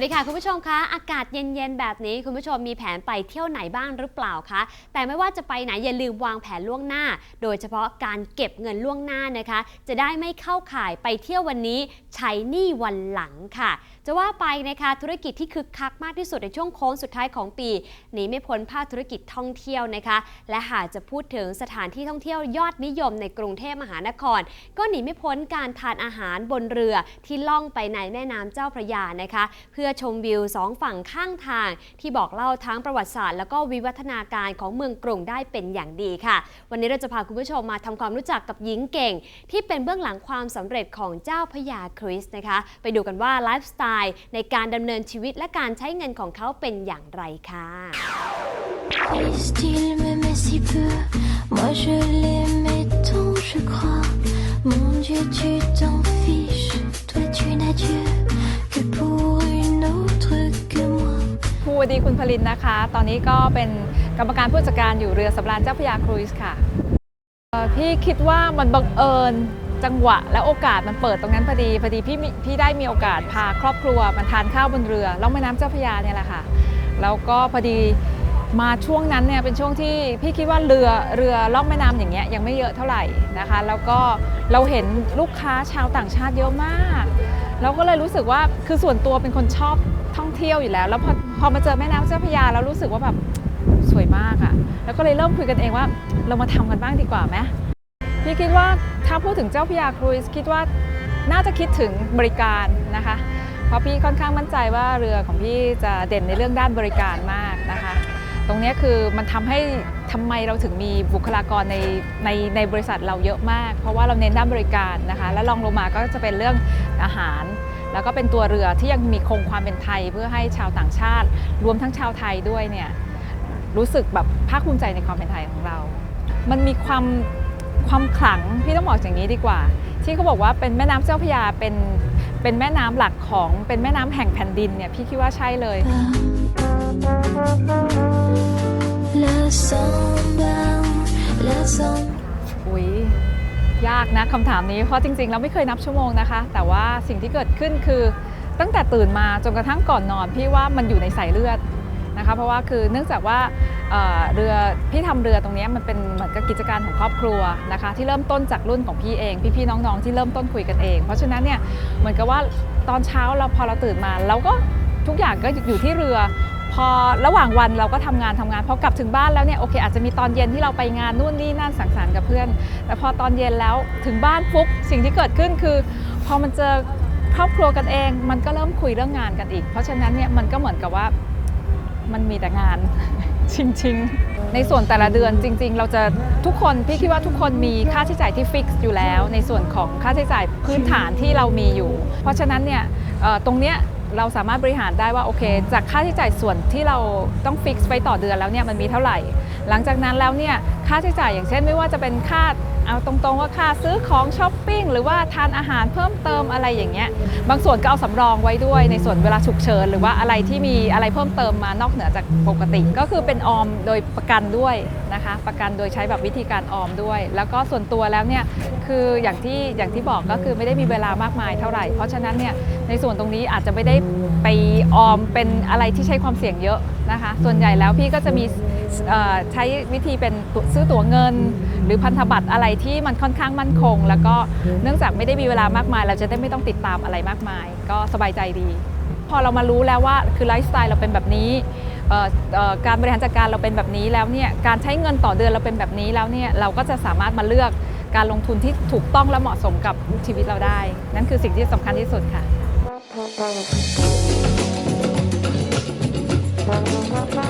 วัสดีค่ะ คุณผู้ชมคะอากาศเย็นๆ แบบนี้คุณผู้ชมมีแผนไปเที่ยวไหนบ้างหรือเปล่าคะ แต่ไม่ว่าจะไปไหนอย่าลืมวางแผนล่วงหน้า โดยเฉพาะการเก็บเงินล่วงหน้านะคะ จะได้ไม่เข้าข่ายไปเที่ยววันนี้ใช้หนี้วันหลังค่ะ จะว่าไปนะคะธุรกิจที่คึกคักมากที่สุดในช่วงโค้งสุดท้ายของปีหนีไม่พ้นภาคธุรกิจท่องเที่ยวนะคะ และหากจะพูดถึงสถานที่ท่องเที่ยวยอดนิยมในกรุงเทพมหานคร ก็หนีไม่พ้นการทานอาหารบนเรือที่ล่องไปในแม่น้ำเจ้าพระยานะคะ เพื่อชมวิวสองฝั่งข้างทาง ที่บอกเล่าทั้งประวัติศาสตร์ แล้วก็วิวัฒนาการของเมืองกรุงได้เป็นอย่างดีค่ะ วันนี้เราจะพาคุณผู้ชมมาทำความรู้จักกับหญิงเก่ง ที่เป็นเบื้องหลังความสำเร็จของเจ้าพระยาคริสนะคะ ไปดูกันว่าไลฟ์สไตล์ในการดำเนินชีวิตและการใช้เงินของเขาเป็นอย่างไรค่ะ Moi je ลินนะคะ ตอนนี้ก็เป็นกรรมการผู้จัดการอยู่เรือสำราญเจ้าพระยาครูซค่ะพี่คิดว่ามันบังเอิญจังหวะและโอกาสมันเปิดตรงนั้นพอดีพอดีพี่พี่ได้มีโอกาสพาครอบครัวมาทานข้าวบนเรือล่องแม่น้ำเจ้าพระยาเนี่ยแหละค่ะ แล้วก็พอดีมาช่วงนั้นเนี่ยเป็นช่วงที่พี่คิดว่าเรือเรือล่องแม่น้ำอย่างเงี้ยยังไม่เยอะเท่าไหร่นะคะ แล้วก็เราเห็นลูกค้าชาวต่างชาติเยอะมากเราก็เลยรู้สึกว่าคือส่วนตัวเป็นคนชอบ เที่ยวอยู่แล้ว แล้วพอพอมาเจอแม่น้ำเจ้าพระยาแล้วรู้สึกว่าแบบสวยมากอะ่ะ แล้วก็เลยเริ่มคุยกันเองว่าเรามาทำกันบ้างดีกว่าไหมพี่คิดว่าถ้าพูดถึงเจ้าพระยาครูซคิดว่าน่าจะคิดถึงบริการนะคะ เพราะพี่ค่อนข้างมั่นใจว่าเรือของพี่จะเด่นในเรื่องด้านบริการมากนะคะ ตรงนี้คือมันทำให้ทำไมเราถึงมีบุคลากรในในในบริษัทเราเยอะมาก เพราะว่าเราเน้นด้านบริการนะคะ และรองลงมาก็จะเป็นเรื่องอาหาร แล้วก็เป็นตัวเรือที่ยังมีคงความเป็นไทย เพื่อให้ชาวต่างชาติ รวมทั้งชาวไทยด้วยเนี่ยรู้สึกแบบภาคภูมิใจในความเป็นไทยของเรา มันมีความความขลังพี่ต้องบอกอย่างนี้ดีกว่า ที่เขาบอกว่าเป็นแม่น้ำเจ้าพระยาเป็นเป็นแม่น้ำหลักของเป็นแม่น้ำแห่งแผ่นดินเนี่ยพี่คิดว่าใช่เลย La samba, la samba. อุ๊ย ยากนะคำถามนี้เพราะจริงๆ เราไม่เคยนับชั่วโมงนะคะ แต่ว่าสิ่งที่เกิดขึ้นคือตั้งแต่ตื่นมาจนกระทั่งก่อนนอนพี่ว่ามันอยู่ในสายเลือดนะคะเพราะว่าคือเนื่องจากว่าเเรือพี่ทำเรือตรงนี้มันเป็นเหมือนกับกิจการของครอบครัวนะคะที่เริ่มต้นจากรุ่นของพี่เอง พี่ๆน้องๆที่เริ่มต้นคุยกันเอง เพราะฉะนั้นเนี่ยเหมือนกับว่าตอนเช้าเราพอเราตื่นมาเราก็ทุกอย่างก็อยู่ที่เรือ อระหว่างวันเราก็ทำงานทำงานพอกลับถึงบ้านแล้วเนี่ยโอเคอาจจะมีตอนเย็นที่เราไปงานนู่นนี่นั่นสังสรรค์กับเพื่อน แต่พอตอนเย็นแล้วถึงบ้านปุ๊บสิ่งที่เกิดขึ้นคือ พอมันเจอครอบครัวกันเอง มันก็เริ่มคุยเรื่องงานกันอีก เพราะฉะนั้นเนี่ยมันก็เหมือนกับว่ามันมีแต่งานจริงๆ ในส่วนแต่ละเดือนจริง ๆ เราจะทุกคนพี่คิดว่าทุกคนมีค่าใช้จ่ายที่ฟิกซ์อยู่แล้ว ในส่วนของค่าใช้จ่ายพื้นฐานที่เรามีอยู่ เพราะฉะนั้นเนี่ยตรงเนี้ย เราสามารถบริหารได้ว่าโอเค จากค่าใช้จ่ายส่วนที่เราต้องฟิกซ์ไว้ต่อเดือนแล้วเนี่ยมันมีเท่าไหร่ หลังจากนั้นแล้วเนี่ยค่าใช้จ่ายอย่างเช่นไม่ว่าจะเป็นค่าเอาตรงๆว่าค่าซื้อของช้อปปิ้งหรือว่าทานอาหารเพิ่มเติมอะไรอย่างเงี้ยบางส่วนก็เอาสำรองไว้ด้วยในส่วนเวลาฉุกเฉินหรือว่าอะไรที่มีอะไรเพิ่มเติมมานอกเหนือจากปกติ ก็คือเป็นออมโดยประกันด้วยนะคะ ประกันโดยใช้แบบวิธีการออมด้วย แล้วก็ส่วนตัวแล้วเนี่ยคืออย่างที่อย่างที่บอกก็คือไม่ได้มีเวลามากมายเท่าไหร่ เพราะฉะนั้นเนี่ยในส่วนตรงนี้อาจจะไม่ได้ไปออมเป็นอะไรที่ใช้ความเสี่ยงเยอะนะคะ ส่วนใหญ่แล้วพี่ก็จะมี ใช้วิธีเป็นซื้อตั๋วเงิน หรือพันธบัตรอะไรที่มันค่อนข้างมั่นคง แล้วก็เนื่องจากไม่ได้มีเวลามากมาย เราจะได้ไม่ต้องติดตามอะไรมากมาย ก็สบายใจดี พอเรามารู้แล้วว่าคือไลฟ์สไตล์เราเป็นแบบนี้การบริหารจัดการเราเป็นแบบนี้แล้วเนี่ยการใช้เงินต่อเดือนเราเป็นแบบนี้แล้วเนี่ยเราก็จะสามารถมาเลือกการลงทุนที่ถูกต้องและเหมาะสมกับชีวิตเราได้ นั่นคือสิ่งที่สำคัญที่สุดค่ะเ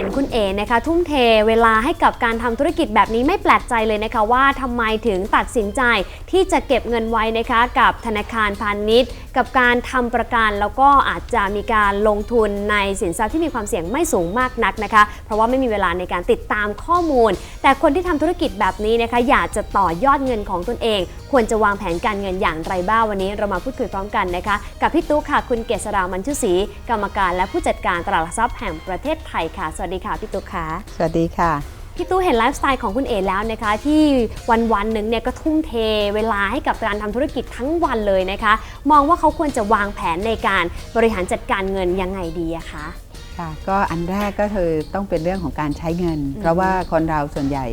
ห็นคุณเอ๋นะคะ ทุ่มเทเวลาให้กับการทำธุรกิจแบบนี้ไม่แปลกใจเลยนะคะว่าทำไมถึงตัดสินใจที่จะเก็บเงินไว้นะคะกับธนาคารพาณิชย์ กับการทำประกันแล้วก็อาจจะมีการลงทุนในสินทรัพย์ที่มีความเสี่ยงไม่สูงมากนักนะคะ เพราะว่าไม่มีเวลาในการติดตามข้อมูล แต่คนที่ทำธุรกิจแบบนี้นะคะ อยากจะต่อยอดเงินของตนเอง ควรจะวางแผนการเงินอย่างไรบ้างวันนี้เรามาพูดคุยพร้อมกันนะคะกับพี่ตุ๊กค่ะคุณเกษรามันชุศรีกรรมการและผู้จัดการตลาดหลักทรัพย์แห่งประเทศไทยค่ะสวัสดีค่ะพี่ตุ๊กค่ะ สวัสดีค่ะ พี่ตู้เห็นไลฟ์สไตล์ของคุณเอแล้วนะคะ ที่วันวันๆหนึ่งเนี่ยก็ทุ่มเทเวลาให้กับการทำธุรกิจทั้งวันเลยนะคะ มองว่าเขาควรจะวางแผนในการบริหารจัดการเงินยังไงดีอะคะค่ะก็อันแรกก็คือต้องเป็นเรื่องของการใช้เงิน เพราะว่าคนเราส่วนใหญ่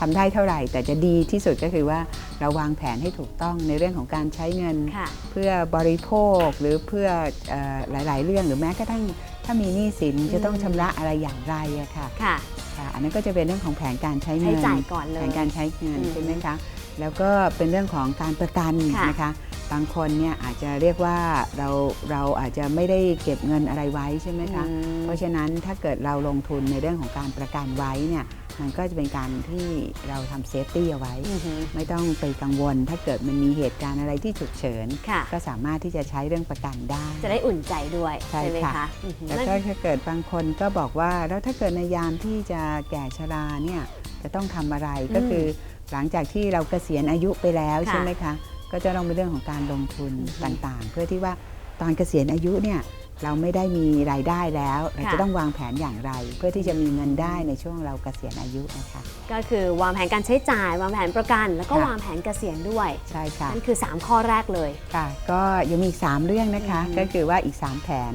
ทำได้เท่าไหร่ แต่จะดีที่สุดก็คือว่าเราวางแผนให้ถูกต้องในเรื่องของการใช้เงินค่ะเพื่อบริโภคหรือเพื่อเออหลาย ๆ เรื่องหรือแม้กระทั่ง ถ้ามีหนี้สินจะต้องชำระอะไรอย่างไรอะค่ะค่ะ ค่ะ อันนั้นก็จะเป็นเรื่องของแผนการใช้ใช้เงินจ่ายก่อนเลแผยนการใช้เงินอืมใช่ไหมคะแล้วก็เป็นเรื่องของการประกันค่ะ นะคะบางคนเนี่ยอาจจะเรียกว่าเราเราอาจจะไม่ได้เก็บเงินอะไรไว้ใช่ไหมคะ อืม เพราะฉะนั้นถ้าเกิดเราลงทุนในเรื่องของการประกันไว้เนี่ย มันก็จะเป็นการที่เราทำเซฟตี้เอาไว้อือหือไม่ต้องไปกังวล ถ้าเกิดมันมีเหตุการณ์อะไรที่ฉุกเฉิน ค่ะ ก็สามารถที่จะใช้เรื่องประกันได้ จะได้อุ่นใจด้วยใช่ไหมค่ะ คะอือหือแล้วก็ถ้าเกิดบางคนก็บอกว่าแล้วถ้าเกิดในยามที่จะแก่ชราเนี่ยจะต้องทำอะไรก็คือหลังจากที่เราเกษียณอายุไปแล้วค่ะใช่ไหมคะ ก็จะต้องเป็นเรื่องของการลงทุนอือฮึต่างๆ เพื่อที่ว่าตอนเกษียณอายุเนี่ย เราไม่ได้มีรายได้แล้วเราค่ะจะต้องวางแผนอย่างไร เพื่อที่จะมีเงินได้ในช่วงเราเกษียณอายุนะคะ ก็คือวางแผนการใช้จ่าย วางแผนประกัน แล้วก็ค่ะ วางแผนเกษียณด้วยใช่ค่ะนั่นคือ 3 ข้อแรกเลย ค่ะ ก็ยังมีอีก 3 เรื่องนะคะ อือฮึก็คือว่าอีก 3 แผน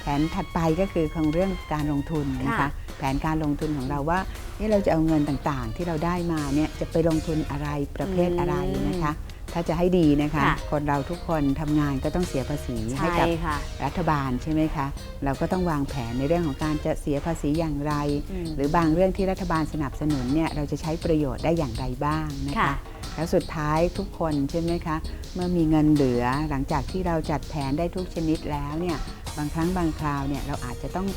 แผนถัดไปก็คือของเรื่องการลงทุนนะคะค่ะแผนการลงทุนของเราว่าเอ๊ะเราจะเอาเงินต่างๆ ที่เราได้มาเนี่ยจะไปลงทุนอะไรประเภทอะไรนะคะ ถ้าจะให้ดีนะคะ ค่ะคนเราทุกคนทำงานก็ต้องเสียภาษีให้ใช่กับค่ะรัฐบาลใช่ไหมคะ เราก็ต้องวางแผนในเรื่องของการจะเสียภาษีอย่างไร อืม หรือบางเรื่องที่รัฐบาลสนับสนุนเนี่ยเราจะใช้ประโยชน์ได้อย่างไรบ้างนะค่ะ คะ แล้วสุดท้ายทุกคนใช่ไหมคะ เมื่อมีเงินเหลือหลังจากที่เราจัดแผนได้ทุกชนิดแล้วเนี่ยบางครั้งบางคราวเนี่ยเราอาจจะต้อง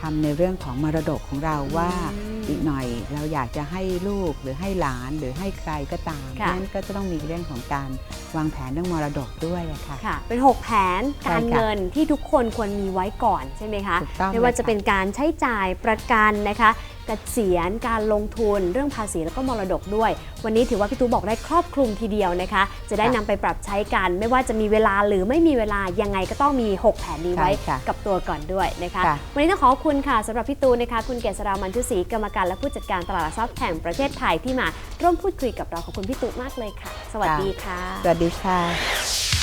ทำในเรื่องของมรดกของเราว่า อืม อีกหน่อยเราอยากจะให้ลูกหรือให้หลานหรือให้ใครก็ตามเพค่ะราะฉะนั้นก็จะต้องมีเรื่องของการวางแผนเรื่องมรดกด้วยอะค่ะ ค่ะ เป็น 6 แผนใช่การค่ะเงินที่ทุกคนควรมีไว้ก่อนใช่ไหมคะ ถูกต้องไม่ว่าเลยจะค่ะ เป็นการใช้จ่ายประกันนะคะเกษียณ การลงทุน เรื่องภาษีแล้วก็มรดกด้วย วันนี้ถือว่าพี่ตูบอกได้ครอบคลุมทีเดียวนะคะ จะได้นำไปปรับใช้กัน ไม่ว่าจะมีเวลาหรือไม่มีเวลายังไงก็ต้องมี 6 แผนนี้ไว้ใช่ค่ะกับตัวก่อนด้วยนะคะค่ะวันนี้ต้องขอบคุณค่ะสำหรับพี่ตูนนะคะ คุณเกษรามันชุศรีกรรมการและผู้จัดการตลาดหลักทรัพย์แห่งประเทศไทยที่มาร่วมพูดคุยกับเราขอบคุณพี่ตูมากเลยค่ะ สวัสดีค่ะ สวัสดีค่ะ